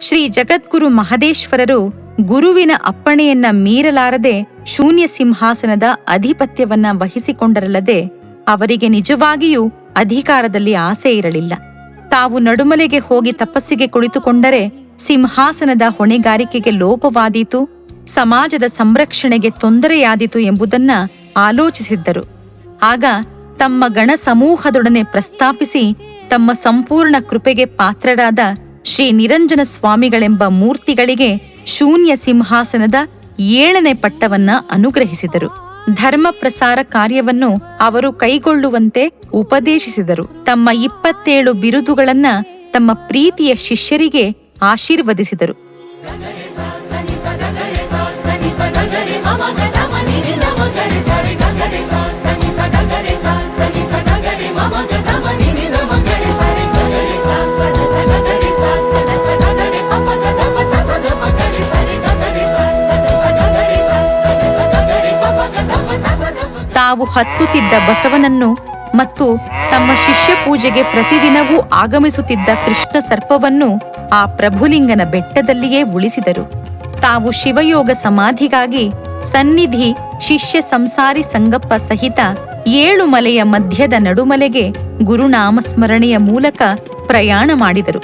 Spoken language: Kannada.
ಶ್ರೀ ಜಗದ್ಗುರು ಮಹದೇಶ್ವರರು ಗುರುವಿನ ಅಪ್ಪಣೆಯನ್ನ ಮೀರಲಾರದೆ ಶೂನ್ಯ ಸಿಂಹಾಸನದ ಅಧಿಪತ್ಯವನ್ನ ವಹಿಸಿಕೊಂಡರಲ್ಲದೆ ಅವರಿಗೆ ನಿಜವಾಗಿಯೂ ಅಧಿಕಾರದಲ್ಲಿ ಆಸೆ ಇರಲಿಲ್ಲ. ತಾವು ನಡುಮಲೆಗೆ ಹೋಗಿ ತಪಸ್ಸಿಗೆ ಕುಳಿತುಕೊಂಡರೆ ಸಿಂಹಾಸನದ ಹೊಣೆಗಾರಿಕೆಗೆ ಲೋಪವಾದೀತು, ಸಮಾಜದ ಸಂರಕ್ಷಣೆಗೆ ತೊಂದರೆಯಾದೀತು ಎಂಬುದನ್ನ ಆಲೋಚಿಸಿದ್ದರು. ಆಗ ತಮ್ಮ ಗಣ ಸಮೂಹದೊಡನೆ ಪ್ರಸ್ತಾಪಿಸಿ ತಮ್ಮ ಸಂಪೂರ್ಣ ಕೃಪೆಗೆ ಪಾತ್ರರಾದ ಶ್ರೀ ನಿರಂಜನ ಸ್ವಾಮಿಗಳೆಂಬ ಮೂರ್ತಿಗಳಿಗೆ ಶೂನ್ಯ ಸಿಂಹಾಸನದ ಏಳನೇ ಪಟ್ಟವನ್ನ ಅನುಗ್ರಹಿಸಿದರು. ಧರ್ಮ ಪ್ರಸಾರ ಕಾರ್ಯವನ್ನು ಅವರು ಕೈಗೊಳ್ಳುವಂತೆ ಉಪದೇಶಿಸಿದರು. ತಮ್ಮ ಇಪ್ಪತ್ತೇಳು ಬಿರುದುಗಳನ್ನ ತಮ್ಮ ಪ್ರೀತಿಯ ಶಿಷ್ಯರಿಗೆ ಆಶೀರ್ವದಿಸಿದರು. ತಾವು ಹತ್ತುತ್ತಿದ್ದ ಬಸವನನ್ನು ಮತ್ತು ತಮ್ಮ ಶಿಷ್ಯ ಪೂಜೆಗೆ ಪ್ರತಿದಿನವೂ ಆಗಮಿಸುತ್ತಿದ್ದ ಕೃಷ್ಣ ಸರ್ಪವನ್ನು ಆ ಪ್ರಭುಲಿಂಗನ ಬೆಟ್ಟದಲ್ಲಿಯೇ ಉಳಿಸಿದರು. ತಾವು ಶಿವಯೋಗ ಸಮಾಧಿಗಾಗಿ ಸನ್ನಿಧಿ ಶಿಷ್ಯ ಸಂಸಾರಿ ಸಂಗಪ್ಪ ಸಹಿತ ಏಳು ಮಲೆಯ ಮಧ್ಯದ ನಡುಮಲೆಗೆ ಗುರುನಾಮಸ್ಮರಣೆಯ ಮೂಲಕ ಪ್ರಯಾಣ ಮಾಡಿದರು.